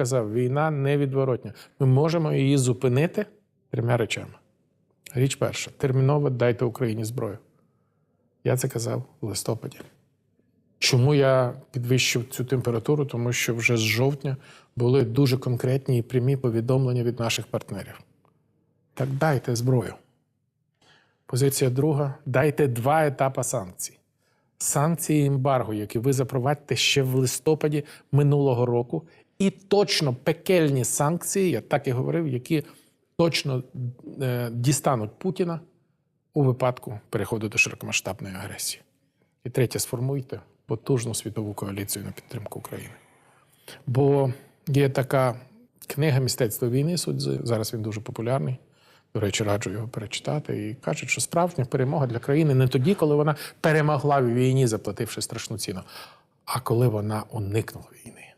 казав, війна невідворотня. Ми можемо її зупинити трьома речами. Річ перша: терміново дайте Україні зброю. Я це казав в листопаді. Чому я підвищив цю температуру? Тому що вже з жовтня були дуже конкретні і прямі повідомлення від наших партнерів. Так дайте зброю. Позиція друга: дайте два етапи санкцій. Санкції ембарго, які ви запровадите ще в листопаді минулого року, і точно пекельні санкції, я так і говорив, які точно е, дістануть Путіна у випадку переходу до широкомасштабної агресії. І третє, сформуйте потужну світову коаліцію на підтримку України. Бо є така книга Містецтво війни. Судзи. Зараз він дуже популярний. До речі, раджу його перечитати. І кажуть, що справжня перемога для країни не тоді, коли вона перемогла в війні, заплативши страшну ціну, а коли вона уникнула війни.